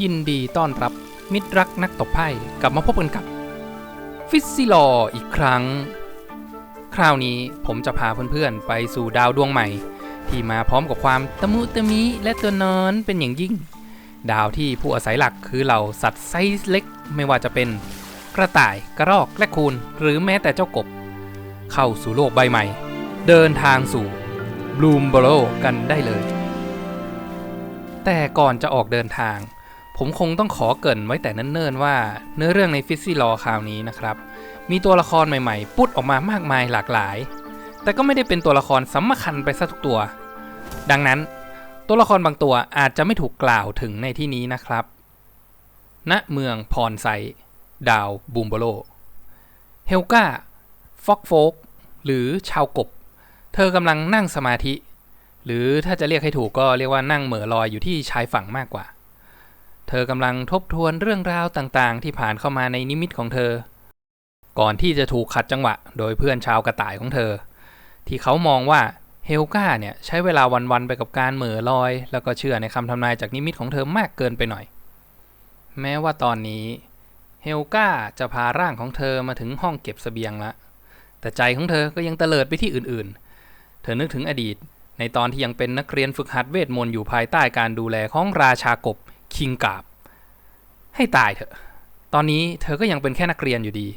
ยินดีต้อนรับมิตรรักนักตบไพ่กลับมาพบกันกับฟิสซิลออีกครั้ง คราวนี้ผมจะพาเพื่อนๆ ไปสู่ดาวดวงใหม่ ที่มาพร้อมกับความตะมุตะมิและตัวนอนเป็นอย่างยิ่ง ดาวที่ผู้อาศัยหลักคือเหล่าสัตว์ไซส์เล็กไม่ว่าจะเป็นกระต่ายกระรอกและคูนหรือแม้แต่เจ้ากบ เข้าสู่โลกใบใหม่ เดินทางสู่บลูมโบโลกันได้เลย แต่ก่อนจะออกเดินทาง ผมคงต้องขอเกินไว้แต่เนิ่นๆว่าเนื้อเรื่องในฟิสซี่ลอคราวนี้นะครับ มีตัวละครใหม่ๆ ปุดออกมามากมายหลากหลาย แต่ก็ไม่ได้เป็นตัวละครสำคัญไปซะทุกตัว ดังนั้น ตัวละครบางตัวอาจจะไม่ถูกกล่าวถึงในที่นี้นะครับ ณเมืองพรไซดาวบูมโบโลเฮลกาฟอกโฟกหรือชาวกบ เธอกำลังนั่งสมาธิ หรือถ้าจะเรียกให้ถูกก็เรียกว่านั่งเหม่อลอยอยู่ที่ชายฝั่งมากกว่า เธอกำลังทบทวนเรื่องราวต่างๆ ที่ผ่านเข้ามาในนิมิตของเธอ ก่อนที่จะถูกขัดจังหวะ โดยเพื่อนชาวกระต่ายของเธอ ที่เขามองว่าเฮลกาเนี่ยใช้เวลาวันๆไปกับการเหม่อลอย แล้วก็เชื่อในคำทำนายจากนิมิตของเธอมากเกินไปหน่อย แม้ว่าตอนนี้เฮลกาจะพาร่างของเธอมาถึงห้องเก็บเสบียงละ แต่ใจของเธอก็ยังเตลิดไปที่อื่นๆ เธอนึกถึงอดีต ในตอนที่ยังเป็นนักเรียนฝึกหัดเวทมนต์อยู่ภายใต้การดูแลของราชากบ คิงกาบ ให้ตายเถอะ ตอนนี้เธอก็ยังเป็นแค่นักเรียนอยู่ดี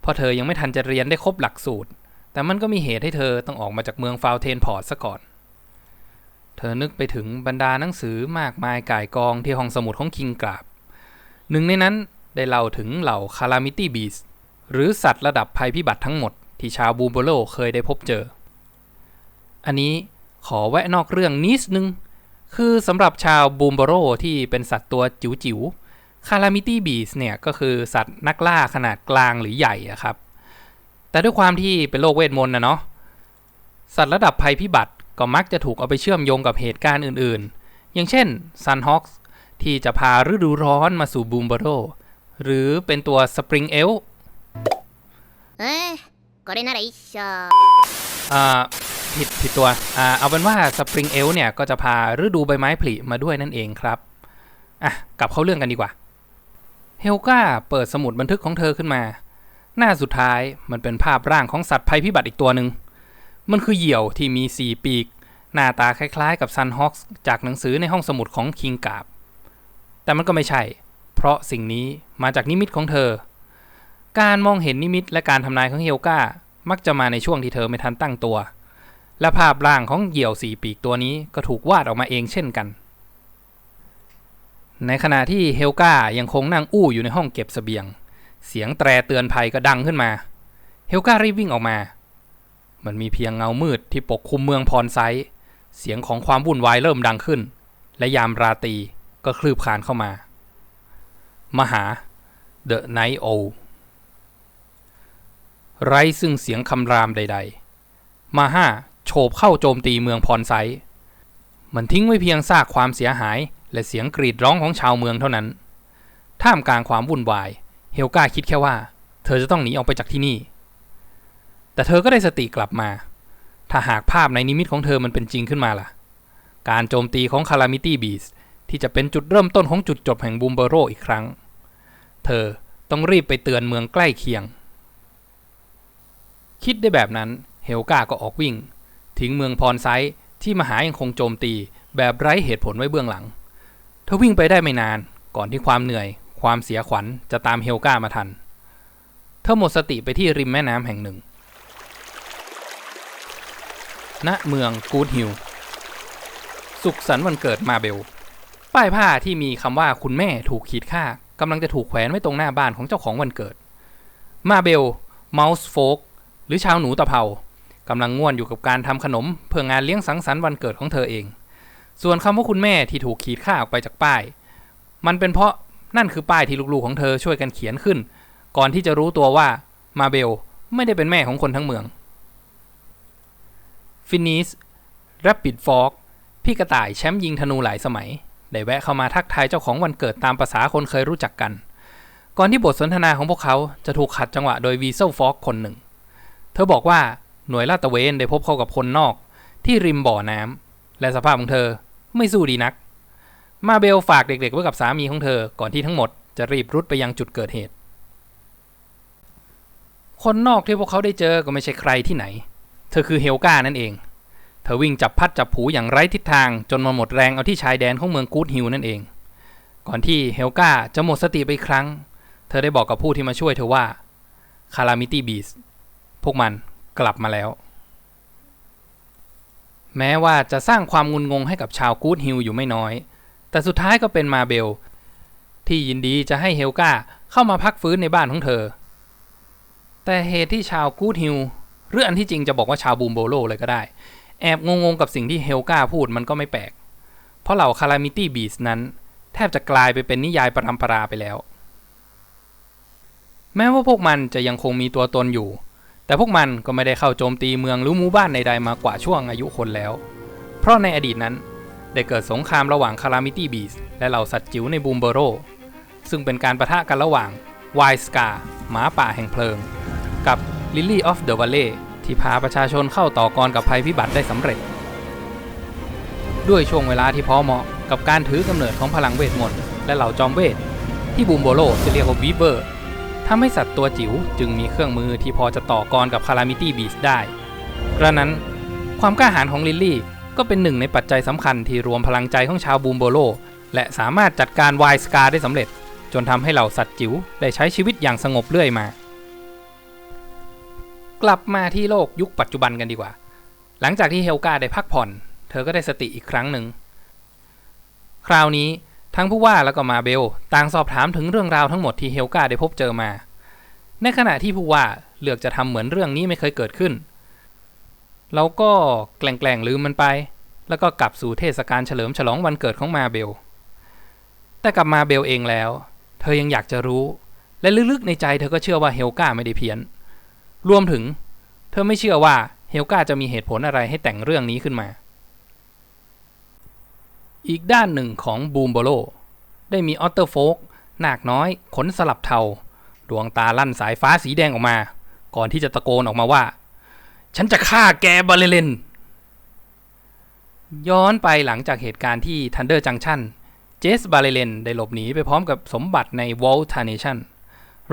เพราะเธอยังไม่ทันจะเรียนได้ครบหลักสูตร แต่มันก็มีเหตุให้เธอต้องออกมาจากเมืองฟาวเทนพอร์ตซะก่อน เธอนึกไปถึงบรรดาหนังสือมากมายก่ายกองที่ห้องสมุดของคิงกราบ หนึ่งในนั้นได้เล่าถึงเหล่าคารามิตี้บีสหรือสัตว์ระดับภัยพิบัติทั้งหมดที่ชาวบูมโบโลเคยได้พบเจอ อันนี้ขอแวะนอกเรื่องนิดนึง คือสำหรับชาวบูมโบโรที่เป็นสัตว์ตัวจิ๋วจิ๋วคารามิตี้บีสเนี่ยก็คือสัตว์นักล่าขนาดกลางหรือใหญ่ครับ แต่ด้วยความที่เป็นโรคเวทมนต์นะเนาะสัตว์ระดับภัยพิบัติก็มักจะถูกเอาไปเชื่อมโยงกับเหตุการณ์อื่นๆ อย่างเช่นซันฮอคที่จะพาฤดูร้อนมาสู่บูมโบโรหรือเป็นตัวสปริงเอลอ่า ผิดผิดตัวอ่าเอาเป็นว่าสปริงเอลเนี่ยก็จะพาฤดูใบไม้ผลิมาด้วยนั่นเองครับอะกลับเข้าเรื่องกันดีกว่าเฮลกาเปิดสมุดบันทึกของเธอขึ้นมา หน้าสุดท้ายมันเป็นภาพร่างของสัตว์ภัยพิบัติอีกตัวหนึ่งมันคือเหยี่ยวที่มีสี่ปีก หน้าตาคล้ายๆ กับซันฮอ k จากหนังสือในห้องสมุดของคิงกาบ แต่มันก็ไม่ใช่ เพราะสิ่งนี้มาจากนิมิตของเธอ การมองเห็นนิมิตและการทำนายของเฮลกามักจะมาในช่วงที่เธอไม่ทันตั้งตัว และภาพร่างของเหยี่ยวสี่ปีกตัวนี้ก็ถูกวาดออกมาเองเช่นกัน ในขณะที่เฮลกายังคงนั่งอู้อยู่ในห้องเก็บเสบียง เสียงแตรเตือนภัยก็ดังขึ้นมา เฮลการีบวิ่งออกมา มันมีเพียงเงามืดที่ปกคลุมเมืองพรไซเสียงของความวุ่นวายเริ่มดังขึ้น และยามราตรีก็คลืบคลานเข้ามา มหา The Night o ไร้ซึ่งเสียงคำรามใด ๆ มาห้า โฉบเข้าโจมตีเมืองพรไซ มันทิ้งไว้เพียงซากความเสียหาย และเสียงกรีดร้องของชาวเมืองเท่านั้น ท่ามกลางความวุ่นวาย เฮลกาคิดแค่ว่า เธอจะต้องหนีออกไปจากที่นี่ แต่เธอก็ได้สติกลับมา ถ้าหากภาพในนิมิตของเธอมันเป็นจริงขึ้นมาล่ะ การโจมตีของคารามิตี้บีสที่จะเป็นจุดเริ่มต้นของจุดจบแห่งบูมเบโรอีกครั้ง เธอต้องรีบไปเตือนเมืองใกล้เคียง คิดได้แบบนั้น เฮลกาก็ออกวิ่ง ทิ้งเมืองพรไซที่มหายังคงโจมตีแบบไร้เหตุผลไว้เบื้องหลัง เธอวิ่งไปได้ไม่นานก่อนที่ความเหนื่อย ความเสียขวัญจะตามเฮลกามาทัน เธอหมดสติไปที่ริมแม่น้ำแห่งหนึ่ง ณ เมืองกูดฮิลสุขสันต์วันเกิดมาเบล ป้ายผ้าที่มีคำว่าคุณแม่ถูกขีดค่ากำลังจะถูกแขวนไว้ตรงหน้าบ้านของเจ้าของวันเกิด มาเบล เมาส์โฟก หรือชาวหนูตะเภา กำลังง่วนอยู่กับการทำขนม เพื่องานเลี้ยงสังสรรค์วันเกิดของเธอเอง ส่วนคำว่าคุณแม่ที่ถูกขีดค่าออกไปจากป้าย มันเป็นเพราะนั่นคือป้ายที่ลูกๆของเธอช่วยกันเขียนขึ้น ก่อนที่จะรู้ตัวว่ามาเบลไม่ได้เป็นแม่ของคนทั้งเมืองฟินิสแรปปิดฟอกพี่กระต่ายแชมป์ยิงธนูหลายสมัย ได้แวะเข้ามาทักทายเจ้าของวันเกิดตามภาษาคนเคยรู้จักกัน ก่อนที่บทสนทนาของพวกเขาจะถูกขัดจังหวะโดยวีเซลฟอกคนหนึ่ง เธอบอกว่า หน่วยลาดตระเวนได้พบเข้ากับคนนอก ที่ริมบ่อน้ำและสภาพของเธอไม่สู้ดีนัก มาเบลฝากเด็กๆไว้กับสามีของเธอก่อนที่ทั้งหมดจะรีบรุดไปยังจุดเกิดเหตุ คนนอกที่พวกเขาได้เจอก็ไม่ใช่ใครที่ไหน เธอคือเฮลกานั่นเอง เธอวิ่งจับพัดจับผูอย่างไร้ทิศทางจนมาหมดแรงเอาที่ชายแดนของเมืองกูดฮิลนั่นเอง ก่อนที่เฮลกาจะหมดสติไปอีกครั้ง เธอได้บอกกับผู้ที่มาช่วยเธอว่าคารามิตี้บีสพวกมัน กลับมาแล้ว แม้ว่าจะสร้างความงุนงงให้กับชาวกูดฮิลอยู่ไม่น้อย แต่สุดท้ายก็เป็นมาเบล ที่ยินดีจะให้เฮลกาเข้ามาพักฟื้นในบ้านของเธอ แต่เหตุที่ชาวกูดฮิลหรืออันที่จริงจะบอกว่าชาวบูมโบโลเลยก็ได้ แอบงงๆกับสิ่งที่เฮลกาพูดมันก็ไม่แปลก เพราะเหล่าคารามิตี้บีสนั้น แทบจะกลายไปเป็นนิยายประรำปราไปแล้ว แม้ว่าพวกมันจะยังคงมีตัวตนอยู่ แต่พวกมันก็ไม่ได้เข้าโจมตีเมืองหรือหมู่บ้านใดๆมากว่าช่วงอายุคนแล้ว เพราะในอดีตนั้น ได้เกิดสงครามระหว่างคารามิตี้บีสและเหล่าสัตว์จิ๋วในบูมเบโร ซึ่งเป็นการประทะกันระหว่างไวสกาหมาป่าแห่งเพลิง กับลิลลี่ออฟเดอะวัลเล่ที่พาประชาชนเข้าต่อกรกับภัยพิบัติได้สำเร็จ ด้วยช่วงเวลาที่พอเหมาะกับการถือกำเนิดของพลังเวทมนต์และเหล่าจอมเวทที่บูมโบโลจะเรียกว่าวีเบอร์ ทำให้สัตว์ตัวจิ๋วจึงมีเครื่องมือที่พอจะต่อกรกับคารามิตี้บีสได้ กระนั้นความกล้าหาญของลิลลี่ก็เป็นหนึ่งในปัจจัยสำคัญที่รวมพลังใจของชาวบูมโบโล และสามารถจัดการไวสกาได้สำเร็จ จนทำให้เหล่าสัตว์จิ๋วได้ใช้ชีวิตอย่างสงบเรื่อยมา กลับมาที่โลกยุคปัจจุบันกันดีกว่า หลังจากที่เฮลกาได้พักผ่อน เธอก็ได้สติอีกครั้งหนึ่ง คราวนี้ ทั้งผู้ว่าแล้วก็มาเบลต่างสอบถามถึงเรื่องราวทั้งหมดที่เฮลกาได้พบเจอมา ในขณะที่ผู้ว่าเลือกจะทำเหมือนเรื่องนี้ไม่เคยเกิดขึ้น เราก็แกล้งลืมมันไป แล้วก็กลับสู่เทศกาลเฉลิมฉลองวันเกิดของมาเบล แต่กลับมาเบลเองแล้ว เธอยังอยากจะรู้ และลึกๆในใจเธอก็เชื่อว่าเฮลกาไม่ได้เพี้ยน รวมถึง เธอไม่เชื่อว่าเฮลกาจะมีเหตุผลอะไรให้แต่งเรื่องนี้ขึ้นมา อีกด้านหนึ่งของบูมโบโล ได้มีออตเตอร์โฟกนาคน้อย ขนสลับเทา ดวงตาลั่นสายฟ้าสีแดงออกมา ก่อนที่จะตะโกนออกมาว่า ฉันจะฆ่าแกบาเลเลน ย้อนไปหลังจากเหตุการณ์ที่ทันเดอร์จังชันเจสบาเลเลนได้หลบหนีไปพร้อมกับสมบัติในวอลทาเนชัน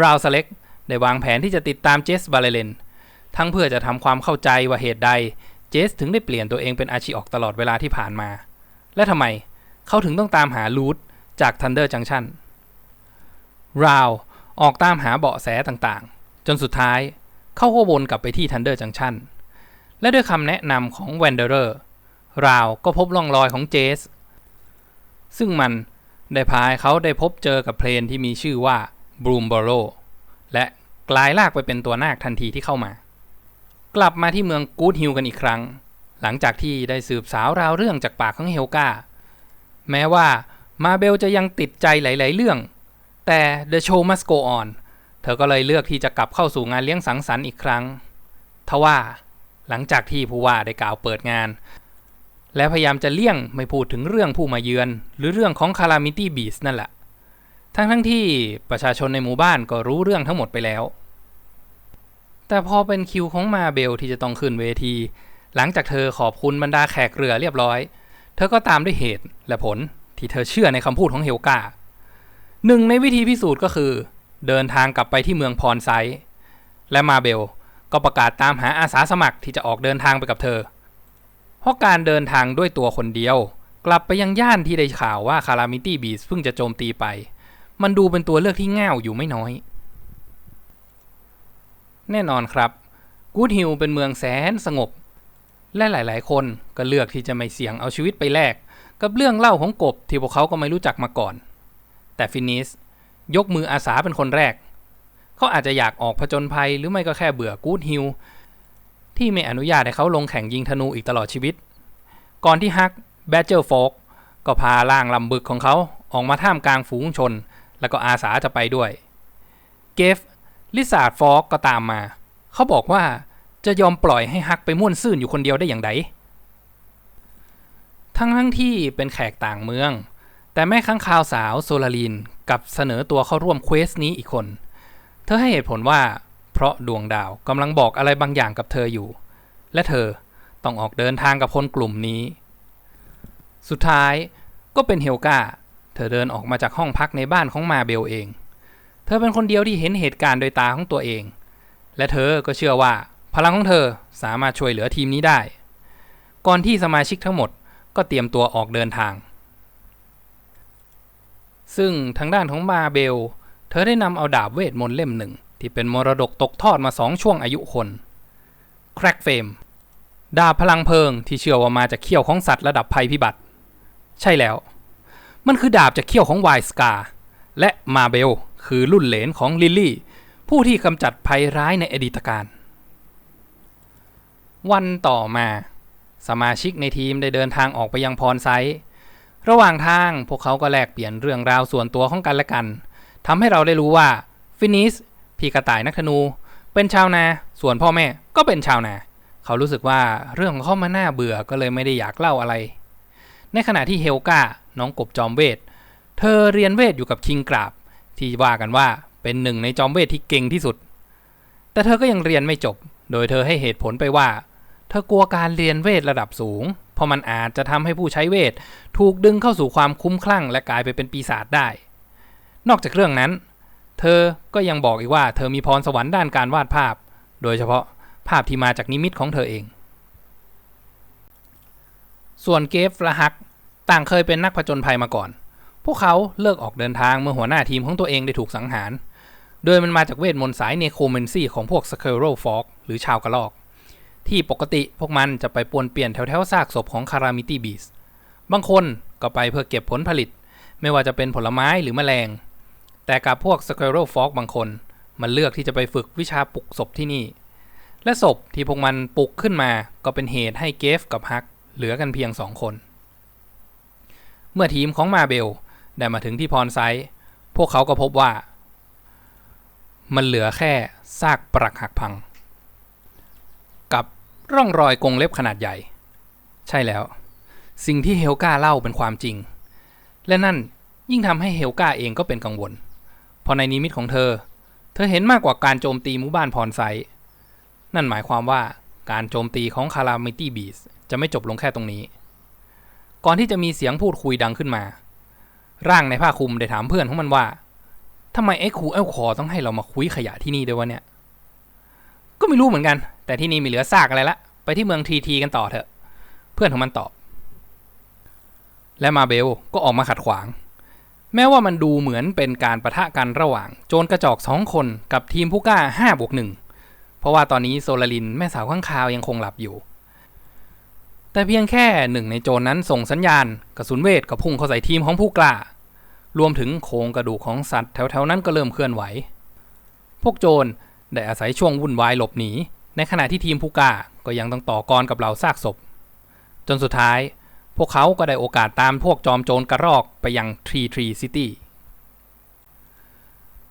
ราวสเล็กได้วางแผนที่จะติดตามเจสบาเลเลน ทั้งเพื่อจะทำความเข้าใจว่าเหตุใด เจสถึงได้เปลี่ยนตัวเองเป็นอาชีออกตลอดเวลาที่ผ่านมา และทำไมเขาถึงต้องตามหาลูดจากทันเดอร์จังชันราวออกตามหาเบาะแสต่างๆ จนสุดท้ายเขาก็วนกลับไปที่ทันเดอร์จังชันและด้วยคำแนะนำของแวนเดอร์ราวก็พบร่องรอยของเจส ซึ่งมันได้พาเขาได้พบเจอกับเพลนที่มีชื่อว่าบรูมบอโรและกลายลากไปเป็นตัวนาคทันทีที่เข้ามา กลับมาที่เมืองกูดฮิลกันอีกครั้ง หลังจากที่ได้สืบสาวราวเรื่องจากปากของเฮลกาแม้ว่ามาเบลจะยังติดใจหลาย ๆ เรื่อง แต่ The Show Must Go On เธอก็เลยเลือกที่จะกลับเข้าสู่งานเลี้ยงสังสรรค์อีกครั้ง ทว่าหลังจากที่ผู้ว่าได้กล่าวเปิดงาน และพยายามจะเลี่ยงไม่พูดถึงเรื่องผู้มาเยือน หรือเรื่องของ Calamity Beast นั่นแหละ ทั้งทั้งที่ประชาชนในหมู่บ้านก็รู้เรื่องทั้งหมดไปแล้ว แต่พอเป็นคิวของมาเบลที่จะต้องขึ้นเวที หลังจากเธอขอบคุณบรรดาแขกเรือเรียบร้อย เธอก็ตามด้วยเหตุและผลที่เธอเชื่อในคำพูดของเฮลกาหนึ่งในวิธีพิสูจน์ก็คือ เดินทางกลับไปที่เมืองพรไซและมาเบลก็ประกาศตามหาอาสาสมัครที่จะออกเดินทางไปกับเธอ เพราะการเดินทางด้วยตัวคนเดียว กลับไปยังย่านที่ได้ข่าวว่าคารามิตี้บีสเพิ่งจะโจมตีไป มันดูเป็นตัวเลือกที่ง่าวอยู่ไม่น้อย แน่นอนครับ กูดฮิลเป็นเมืองแสนสงบ และหลาย ๆ คนก็เลือกที่จะไม่เสี่ยงเอาชีวิตไปแลกกับเรื่องเล่าของกบที่พวกเขาก็ไม่รู้จักมาก่อน แต่ฟินิสยกมืออาสาเป็นคนแรก เขาอาจจะอยากออกผจญภัยหรือไม่ก็แค่เบื่อกูดฮิลที่ไม่อนุญาตให้เขาลงแข่งยิงธนูอีกตลอดชีวิต ก่อนที่ฮักแบเจอร์โฟกก็พาล่างลำบึกของเขาออกมาท่ามกลางฝูงชน แล้วก็อาสาจะไปด้วย เกฟลิซาร์ดฟอกก็ตามมา เขาบอกว่า จะยอมปล่อยให้ฮักไปม่วนซื่นอยู่คนเดียวได้อย่างไรทั้งทั้งที่เป็นแขกต่างเมือง แต่แม่ข้างคาวสาวโซลาลีนกับเสนอตัวเข้าร่วมเควสนี้อีกคน เธอให้เหตุผลว่า เพราะดวงดาวกำลังบอกอะไรบางอย่างกับเธออยู่ และเธอต้องออกเดินทางกับคนกลุ่มนี้ สุดท้ายก็เป็นเฮลกาเธอเดินออกมาจากห้องพักในบ้านของมาเบลเอง เธอเป็นคนเดียวที่เห็นเหตุการณ์โดยตาของตัวเอง และเธอก็เชื่อว่า พลังของเธอสามารถช่วยเหลือทีมนี้ได้ ก่อนที่สมาชิกทั้งหมดก็เตรียมตัวออกเดินทาง ซึ่งทางด้านของมาเบล เธอได้นำเอาดาบเวทมนต์เล่มหนึ่ง ที่เป็นมรดกตกทอดมาสองช่วงอายุคนแครกเฟมดาบพลังเพลิงที่เชื่อว่ามาจากเขี้ยวของสัตว์ระดับภัยพิบัติ ใช่แล้ว มันคือดาบจากเขี้ยวของไวสกาและมาเบล คือรุ่นเหลนของลิลลี่ ผู้ที่กำจัดภัยร้ายในอดีตการ วันต่อมา สมาชิกในทีมได้เดินทางออกไปยังพรไซต์ระหว่างทางพวกเขาก็แลกเปลี่ยนเรื่องราวส่วนตัวของกันและกันทำให้เราได้รู้ว่าฟินิสพี่กระต่ายนักธนู เป็นชาวนา ส่วนพ่อแม่ก็เป็นชาวนา เขารู้สึกว่าเรื่องของเขามาน่าเบื่อก็เลยไม่ได้อยากเล่าอะไร ในขณะที่เฮลกาน้องกบจอมเวท เธอเรียนเวทอยู่กับคิงกราบ ที่ว่ากันว่าเป็นหนึ่งในจอมเวทที่เก่งที่สุด แต่เธอก็ยังเรียนไม่จบ โดยเธอให้เหตุผลไปว่า ธอกลัวการเรียนเวทระดับสูง เพราะมันอาจจะทำให้ผู้ใช้เวท ถูกดึงเข้าสู่ความคุ้มคลั่ง และกลายไปเป็นปีศาจได้ นอกจากเรื่องนั้น เธอก็ยังบอกอีกว่าเธอมีพรสวรรค์ด้านการวาดภาพ โดยเฉพาะภาพที่มาจากนิมิตของเธอเอง ส่วนเกฟและฮักต่างเคยเป็นนักผจญภัยมาก่อน พวกเขาเลิกออกเดินทางเมื่อหัวหน้าทีมของตัวเองได้ถูกสังหาร โดยมันมาจากเวทมนต์สายเนโครเมนซีของพวกสเคโรฟอกหรือชาวกระลอก ที่ปกติพวกมันจะไปปวนเปลี่ยนแถวๆซากศพของคารามิตี้บีสบางคนก็ไปเพื่อเก็บผลผลิต ไม่ว่าจะเป็นผลไม้หรือแมลง แต่กับพวกสเคโรฟอกบางคน มันเลือกที่จะไปฝึกวิชาปลุกศพที่นี่ และศพที่พวกมันปลุกขึ้นมาก็เป็นเหตุให้เกฟกับฮักเหลือกันเพียงสองคน เมื่อทีมของมาเบลได้มาถึงที่พรไซต์พวกเขาก็พบว่า มันเหลือแค่ซากปรักหักพัง ร่องรอยกรงเล็บขนาดใหญ่ ใช่แล้ว สิ่งที่เฮลกาเล่าเป็นความจริง และนั่นยิ่งทำให้เฮลกาเองก็เป็นกังวลเพราะในนิมิตของเธอ เธอเห็นมากกว่าการโจมตีหมู่บ้านพรไซนั่นหมายความว่าการโจมตีของคารามิตี้บีสจะไม่จบลงแค่ตรงนี้ ก่อนที่จะมีเสียงพูดคุยดังขึ้นมา ร่างในผ้าคลุมได้ถามเพื่อนของมันว่าทำไมไอ้ครูเอลคอต้องให้เรามาคุยขยะที่นี่ด้วยวะเนี่ย ก็ไม่รู้เหมือนกัน แต่ที่นี่มีเหลือซากอะไรละไปที่เมืองทีทีกันต่อเถอะ เพื่อนของมันตอบ และมาเบลก็ออกมาขัดขวาง แม้ว่ามันดูเหมือนเป็นการประทะกันระหว่าง โจรกระจอกสองคนกับทีมผู้กล้าห้าบวกหนึ่งเพราะว่าตอนนี้โซลารินแม่สาวข้างคาวยังคงหลับอยู่ แต่เพียงแค่หนึ่งในโจรนั้นส่งสัญญาณกระสุนเวทก็พุ่งเข้าใส่ทีมของผู้กล้ารวมถึงโครงกระดูกของสัตว์แถวๆนั้นก็เริ่มเคลื่อนไหว พวกโจรได้อาศัยช่วงวุ่นวายหลบหนี ในขณะที่ทีมผู้กาก็ยังต้องต่อกรกับเหล่าซากศพ จนสุดท้าย พวกเขาก็ได้โอกาสตามพวกจอมโจรกระรอกไปยังทรีทรีซิตี้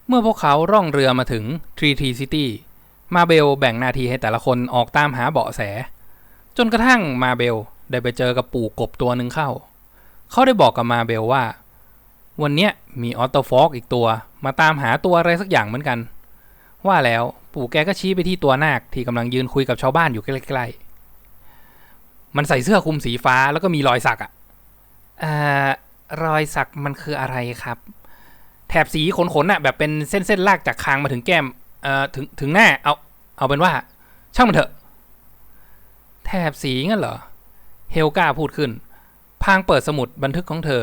เมื่อพวกเขาร่องเรือมาถึงทรีทรีซิตี้มาเบลแบ่งหน้าที่ให้แต่ละคนออกตามหาเบาะแส จนกระทั่งมาเบลได้ไปเจอกับปู่กบตัวหนึ่งเข้า เขาได้บอกกับมาเบลว่า วันนี้มีออโตฟอกอีกตัวมาตามหาตัวอะไรสักอย่างเหมือนกัน ว่าแล้ว ปู่แกก็ชี้ไปที่ตัวนาคที่กำลังยืนคุยกับชาวบ้านอยู่ใกล้ๆ มันใส่เสื้อคลุมสีฟ้าแล้วก็มีรอยสักอะอ่ารอยสักมันคืออะไรครับ แถบสีขนๆน่ะแบบเป็นเส้นๆลากจากคางมาถึงแก้มเอ่อถึงถึงหน้าเอาเอาเป็นว่า ช่างมันเถอะ แถบสีงั้นเหรอ เฮลกาพูดขึ้น พางเปิดสมุดบันทึกของเธอ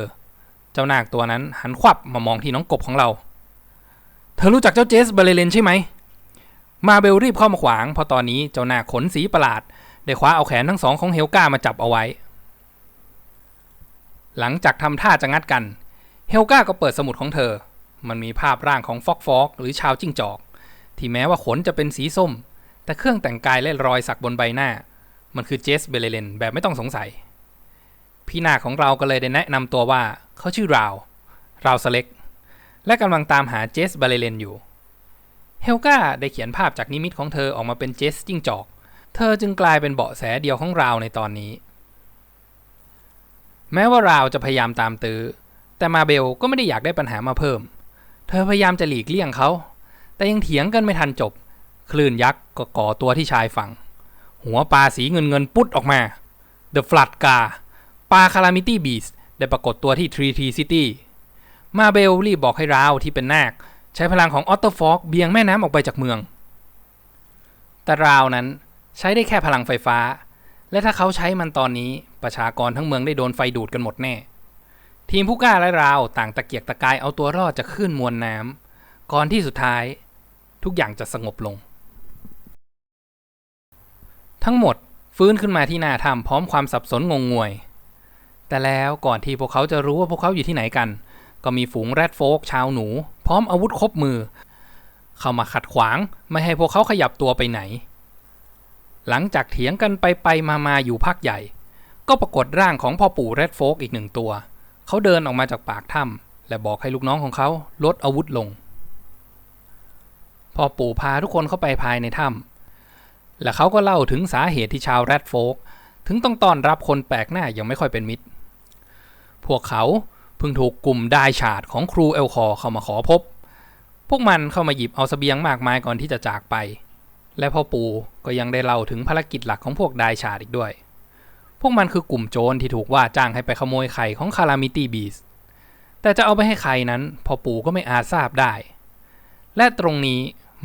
เจ้านาคตัวนั้นหันควับมามองที่น้องกบของเรา เธอรู้จักเจ้าเจสเบเลเลนใช่ไหม มาเบลรีบเข้ามาขวางเพราะตอนนี้เจ้านาขนสีประหลาด ได้คว้าเอาแขนทั้งสองของเฮลกามาจับเอาไว้ หลังจากทำท่าจะงัดกัน เฮลกาก็เปิดสมุดของเธอ มันมีภาพร่างของฟอกฟอกหรือชาวจิ้งจอก ที่แม้ว่าขนจะเป็นสีส้ม แต่เครื่องแต่งกายและรอยสักบนใบหน้า มันคือเจสเบเลเลนแบบไม่ต้องสงสัย พี่นาของเราก็เลยได้แนะนำตัวว่าเขาชื่อราว ราวสเล็ก และกำลังตามหาเจสเบเลเลนอยู่ เฮลกาได้เขียนภาพจากนิมิตของเธอออกมาเป็นเจสจิ้งจอก เธอจึงกลายเป็นเบาะแสเดียวของราวในตอนนี้ แม้ว่าราวจะพยายามตามตื้อ แต่มาเบลก็ไม่ได้อยากได้ปัญหามาเพิ่ม เธอพยายามจะหลีกเลี่ยงเขา แต่ยังเถียงกันไม่ทันจบ คลื่นยักษ์ก็ก่อตัวที่ชายฝั่ง หัวปลาสีเงินเงินปุ๊ดออกมา The Flood กาปลาคารามิตี้บีสได้ปรากฏตัวที่ 3T City มาเบลรีบบอกให้ราวที่เป็นนาค ใช้พลังของออตเตฟอกเบี่ยงแม่น้ำออกไปจากเมือง แต่ราวนั้นใช้ได้แค่พลังไฟฟ้า และถ้าเขาใช้มันตอนนี้ประชากรทั้งเมืองได้โดนไฟดูดกันหมดแน่ ทีมผู้กล้าและราวต่างตะเกียกตะกายเอาตัวรอดจากคลื่นมวลน้ำก่อนที่สุดท้าย ทุกอย่างจะสงบลง ทั้งหมดฟื้นขึ้นมาที่หน้าถ้ำพร้อมความสับสนงงงวย แต่แล้วก่อนที่พวกเขาจะรู้ว่าพวกเขาอยู่ที่ไหนกัน ก็มีฝูงแรดโฟกชาวหนู พร้อมอาวุธครบมือ เข้ามาขัดขวางไม่ให้พวกเขาขยับตัวไปไหน หลังจากเถียงกันไปไปมามาอยู่พักใหญ่ ก็ปรากฏร่างของพ่อปู่แรดโฟกอีกหนึ่งตัว เขาเดินออกมาจากปากถ้ำและบอกให้ลูกน้องของเขาลดอาวุธลง พ่อปู่พาทุกคนเข้าไปภายในถ้ำและเขาก็เล่าถึงสาเหตุที่ชาวแรดโฟกถึงต้องต้อนรับคนแปลกหน้ายังไม่ค่อยเป็นมิตร พวกเขา พิ่งถูกกลุ่มไดายฉาดของครูเอลคอร์เข้ามาขอพบ พวกมันเข้ามาหยิบเอาเสบียงมากมายก่อนที่จะจากไป และพ่อปู่ก็ยังได้เล่าถึงภารกิจหลักของพวกไดายฉาดอีกด้วย พวกมันคือกลุ่มโจรที่ถูกว่าจ้างให้ไปขโมยไข่ของคารามิตี้บีส แต่จะเอาไปให้ใครนั้นพ่อปู่ก็ไม่อาจทราบได้ และตรงนี้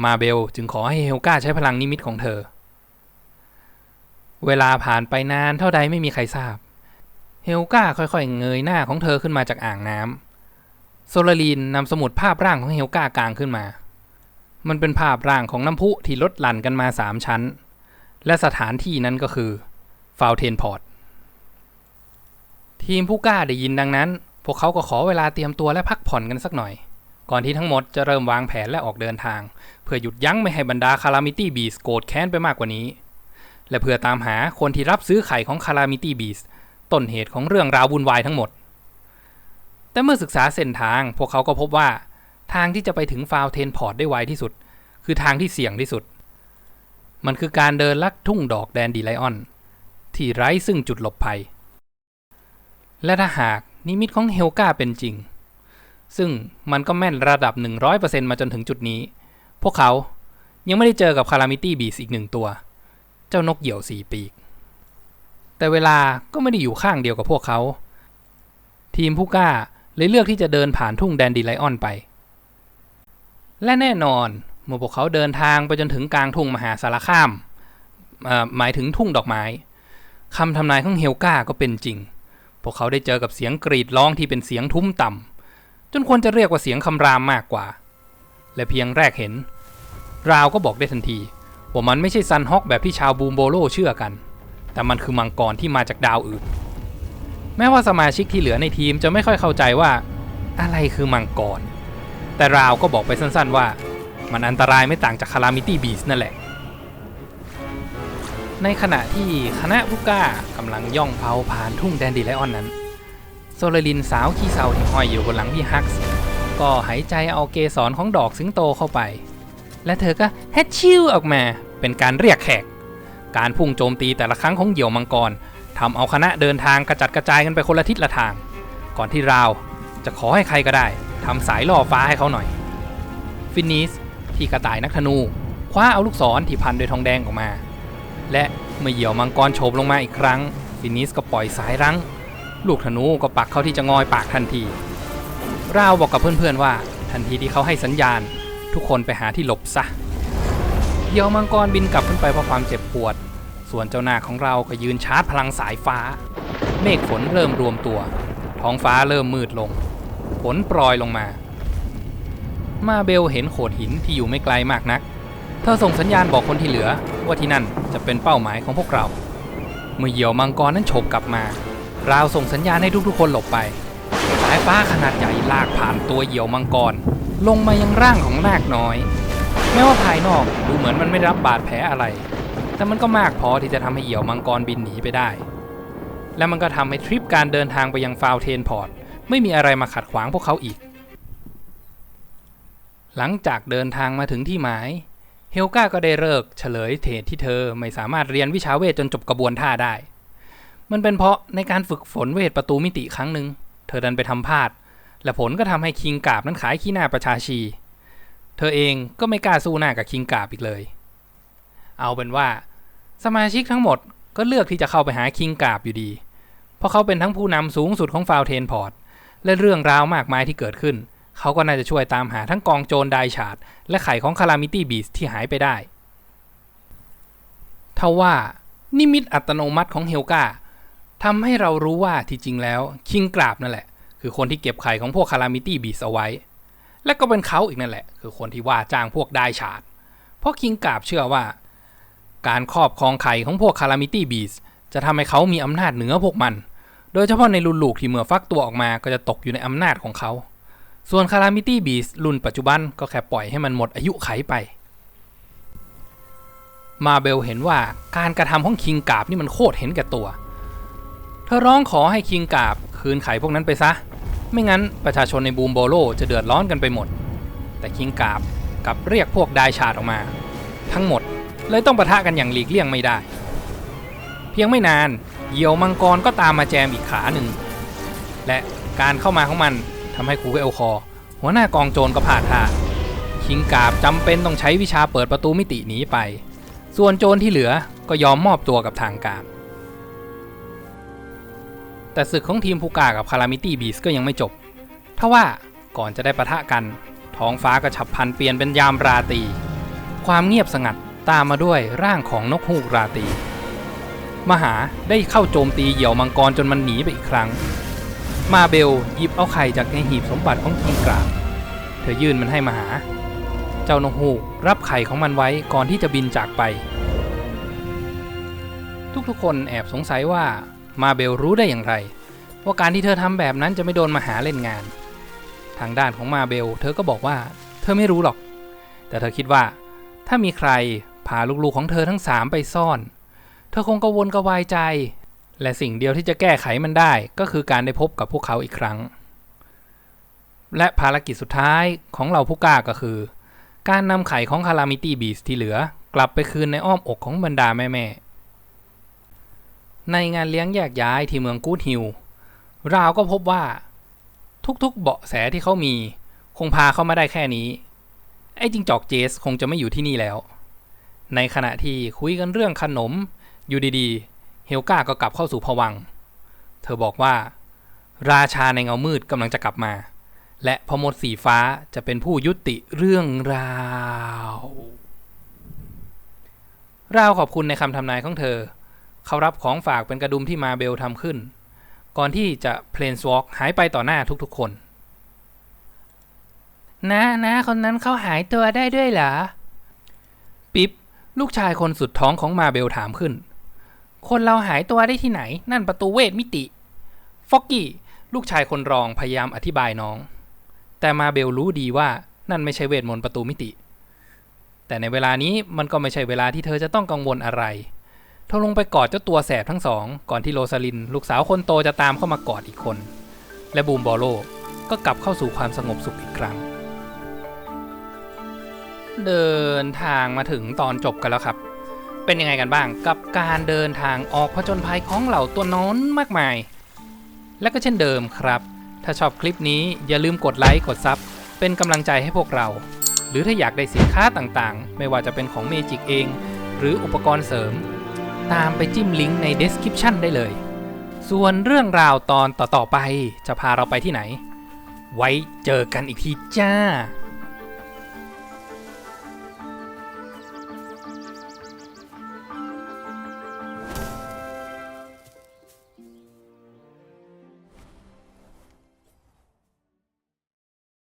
มาเบลจึงขอให้เฮลกาใช้พลังนิมิตของเธอ เวลาผ่านไปนานเท่าใดไม่มีใครทราบ เฮลกาค่อยๆเงยหน้าของเธอขึ้นมาจากอ่างน้ำโซลารีนนำสมุดภาพร่างของเฮลกากลางขึ้นมา มันเป็นภาพร่างของน้ำพุที่ลดหลั่นกันมาสามชั้น และสถานที่นั้นก็คือฟาวเทนพอร์ตทีมผู้กล้าได้ยินดังนั้น พวกเขาก็ขอเวลาเตรียมตัวและพักผ่อนกันสักหน่อย ก่อนที่ทั้งหมดจะเริ่มวางแผนและออกเดินทาง เพื่อหยุดยั้งไม่ให้บรรดาคารามิตี้บีสโกรธแค้นไปมากกว่านี้ และเพื่อตามหาคนที่รับซื้อไข่ของคารามิตี้บีส ต้นเหตุของเรื่องราววุ่นวายทั้งหมด แต่เมื่อศึกษาเส้นทางพวกเขาก็พบว่าทางที่จะไปถึงฟาวเทนพอร์ตได้ไวที่สุด คือทางที่เสี่ยงที่สุด มันคือการเดินลักทุ่งดอกแดนดีไลออน ที่ไร้ซึ่งจุดหลบภัย และถ้าหากนิมิตของเฮลกาเป็นจริง ซึ่งมันก็แม่นระดับ 100%มาจนถึงจุดนี้ พวกเขายังไม่ได้เจอกับคารามิตี้บีสอีกหนึ่งตัว เจ้านกเหยี่ยวสี่ปีก แต่เวลาก็ไม่ได้อยู่ข้างเดียวกับพวกเขา ทีมผู้กล้าเลยเลือกที่จะเดินผ่านทุ่งแดนดีไลออนไป และแน่นอนเมื่อพวกเขาเดินทางไปจนถึงกลางทุ่งมหาสารคาม หมายถึงทุ่งดอกไม้คำทำนายของเฮลกาก็เป็นจริง พวกเขาได้เจอกับเสียงกรีดร้องที่เป็นเสียงทุ้มต่ำ จนควรจะเรียกว่าเสียงคำรามมากกว่า และเพียงแรกเห็น ราวก็บอกได้ทันที ว่ามันไม่ใช่ซันฮอกแบบที่ชาวบูมโบโลเชื่อกัน แต่มันคือมังกรที่มาจากดาวอื่น แม้ว่าสมาชิกที่เหลือในทีมจะไม่ค่อยเข้าใจว่า อะไรคือมังกร แต่ราวก็บอกไปสั้นๆว่า มันอันตรายไม่ต่างจากคารามิตี้บีสนั่นแหละ ในขณะที่คณะผู้กล้ากำลังย่องเผาผ่านทุ่งแดนดีไลออนนั้น โซลารินสาวขี้เศร้าที่ห้อยอยู่บนหลังพี่ฮักส์ก็หายใจเอาเกสรของดอกสิงโตเข้าไป และเธอก็แฮชชิวออกมาเป็นการเรียกแขก การพุ่งโจมตีแต่ละครั้งของเหยี่ยวมังกรทำเอาคณะเดินทางกระจัดกระจายกันไปคนละทิศละทาง ก่อนที่ราวจะขอให้ใครก็ได้ทำสายล่อฟ้าให้เขาหน่อย ฟินนิสที่กระต่ายนักธนูคว้าเอาลูกศรที่พันด้วยทองแดงออกมา และเมื่อเหยี่ยวมังกรโฉบลงมาอีกครั้ง ฟินนิสก็ปล่อยสายรั้ง ลูกธนูก็ปักเข้าที่จะงอยปากทันที ราวบอกกับเพื่อนๆว่าทันทีที่เขาให้สัญญาณ ทุกคนไปหาที่หลบซะ เหยี่ยวมังกรบินกลับขึ้นไปเพราะความเจ็บปวด ส่วนเจ้านาของเราก็ยืนชาร์จพลังสายฟ้า เมฆฝนเริ่มรวมตัว ท้องฟ้าเริ่มมืดลง ฝนโปรยลงมา มาเบลเห็นโขดหินที่อยู่ไม่ไกลมากนัก เธอส่งสัญญาณบอกคนที่เหลือว่าที่นั่นจะเป็นเป้าหมายของพวกเรา เมื่อเหยี่ยวมังกรนั้นโฉบกลับมา ราวส่งสัญญาณให้ทุกๆคนหลบไป สายฟ้าขนาดใหญ่ลากผ่านตัวเหยี่ยวมังกร ลงมายังร่างของนาคน้อย แม้ว่าภายนอกดูเหมือนมันไม่รับบาดแผลอะไร แต่มันก็มากพอที่จะทำให้เหยี่ยวมังกรบินหนีไปได้ และมันก็ทำให้ทริปการเดินทางไปยังฟาวเทนพอร์ตไม่มีอะไรมาขัดขวางพวกเขาอีก หลังจากเดินทางมาถึงที่หมาย เฮลกาก็ได้เลิกเฉลยเหตุที่เธอไม่สามารถเรียนวิชาเวทจนจบกระบวนท่าได้ มันเป็นเพราะในการฝึกฝนเวทประตูมิติครั้งหนึ่ง เธอดันไปทำพลาด และผลก็ทำให้คิงกาบนั้นขายขี้หน้าประชาชี เธอเองก็ไม่กล้าสู้หน้ากับคิงกาบอีกเลย เอาเป็นว่า สมาชิกทั้งหมดก็เลือกที่จะเข้าไปหาคิงกาบอยู่ดี เพราะเขาเป็นทั้งผู้นำสูงสุดของฟาวเทนพอร์ต และเรื่องราวมากมายที่เกิดขึ้น เขาก็น่าจะช่วยตามหาทั้งกองโจรไดชาร์ดและไข่ของคารามิตี้บีสที่หายไปได้ทว่านิมิตอัตโนมัติของเฮลกาทำให้เรารู้ว่าที่จริงแล้วคิงกราบนั่นแหละ คือคนที่เก็บไข่ของพวกคารามิตี้บีสเอาไว้ และก็เป็นเขาอีกนั่นแหละ คือคนที่ว่าจ้างพวกไดชาร์ดเพราะคิงกาบเชื่อว่า การครอบครองไข่ของพวกคารามิตี้บีสจะทำให้เขามีอำนาจเหนือพวกมัน โดยเฉพาะในรุ่นลูกที่เมื่อฟักตัวออกมาก็จะตกอยู่ในอำนาจของเขา ส่วนคารามิตี้บีสรุ่นปัจจุบันก็แค่ปล่อยให้มันหมดอายุไขไป มาเบลเห็นว่าการกระทำของคิงกาบนี่มันโคตรเห็นแก่ตัว เธอร้องขอให้คิงกาบคืนไข่พวกนั้นไปซะ ไม่งั้นประชาชนในบูมโบโลจะเดือดร้อนกันไปหมด แต่คิงกาบกับเรียกพวกไดชาร์ดออกมา ทั้งหมดเลยต้องปะทะกันอย่างหลีกเลี่ยงไม่ได้ เพียงไม่นานเหยี่ยวมังกรก็ตามมาแจมอีกขาหนึ่ง และการเข้ามาของมันทำให้คูเอลคอ หัวหน้ากองโจรก็พลาดท่าคิงกาบจำเป็นต้องใช้วิชาเปิดประตูมิติหนีไป ส่วนโจรที่เหลือก็ยอมมอบตัวกับทางการ แต่ศึกของทีมพูกากับคารามิตี้บีสก็ยังไม่จบทว่าก่อนจะได้ปะทะกัน ท้องฟ้าก็ฉับพันเปลี่ยนเป็นยามราตรี ความเงียบสงัดตามมาด้วยร่างของนกฮูกราตรี มหาได้เข้าโจมตีเหยี่ยวมังกรจนมันหนีไปอีกครั้ง มาเบลหยิบเอาไข่จากในหีบสมบัติของคิงกราบเธอยื่นมันให้มหา เจ้านกฮูกรับไข่ของมันไว้ก่อนที่จะบินจากไป ทุกๆคนแอบสงสัยว่า มาเบลรู้ได้อย่างไร ว่าการที่เธอทำแบบนั้นจะไม่โดนมาหาเล่นงาน ทางด้านของมาเบล เธอก็บอกว่า เธอไม่รู้หรอก แต่เธอคิดว่า ถ้ามีใครพาลูกๆของเธอทั้งสามไปซ่อน เธอคงกังวลกระวายใจ และสิ่งเดียวที่จะแก้ไขมันได้ ก็คือการได้พบกับพวกเขาอีกครั้ง และภารกิจสุดท้ายของเราผู้กล้าก็คือ การนำไข่ของคารามิตี้บีสที่เหลือกลับไปคืนในอ้อมอกของบรรดาแม่ๆ ในงานเลี้ยงแยกย้ายที่เมืองกูดฮิลราวก็พบว่า ทุกๆ เบาะแสที่เขามี คงพาเขามาได้แค่นี้ ไอ้จิงจอกเจสคงจะไม่อยู่ที่นี่แล้ว ในขณะที่คุยกันเรื่องขนม อยู่ดีๆ เฮลกาก็กลับเข้าสู่ผวัง เธอบอกว่า ราชาในเงามืดกำลังจะกลับมา และพอมดสีฟ้าจะเป็นผู้ยุติเรื่องราว ราวขอบคุณในคำทำนายของเธอ เขารับของฝากเป็นกระดุมที่มาเบลทำขึ้น ก่อนที่จะเพลนสวอล์กหายไปต่อหน้าทุกๆคนนะนะคนนั้นเขาหายตัวได้ด้วยเหรอ ปิ๊บ ลูกชายคนสุดท้องของมาเบลถามขึ้น คนเราหายตัวได้ที่ไหน นั่นประตูเวทมิติ ฟอกกี้ ลูกชายคนรองพยายามอธิบายน้อง แต่มาเบลรู้ดีว่านั่นไม่ใช่เวทมนต์ประตูมิติ แต่ในเวลานี้มันก็ไม่ใช่เวลาที่เธอจะต้องกังวลอะไร เธอลงไปกอดเจ้าตัวแสบทั้งสอง ก่อนที่โรซาลิน ลูกสาวคนโตจะตามเข้ามากอดอีกคน และบูมบอโลก็กลับเข้าสู่ความสงบสุขอีกครั้ง เดินทางมาถึงตอนจบกันแล้วครับ เป็นยังไงกันบ้างกับการเดินทางออกผจญภัยของเหล่าตัวน้อนมากมาย และก็เช่นเดิมครับ ถ้าชอบคลิปนี้อย่าลืมกดไลค์กดซับเป็นกำลังใจให้พวกเรา หรือถ้าอยากได้สินค้าต่างๆ ไม่ว่าจะเป็นของเมจิกเอง หรืออุปกรณ์เสริม ตามไปจิ้มลิงก์ใน description ได้เลย ส่วนเรื่องราวตอนต่อๆไปจะพาเราไปที่ไหน ไว้เจอกันอีกทีจ้า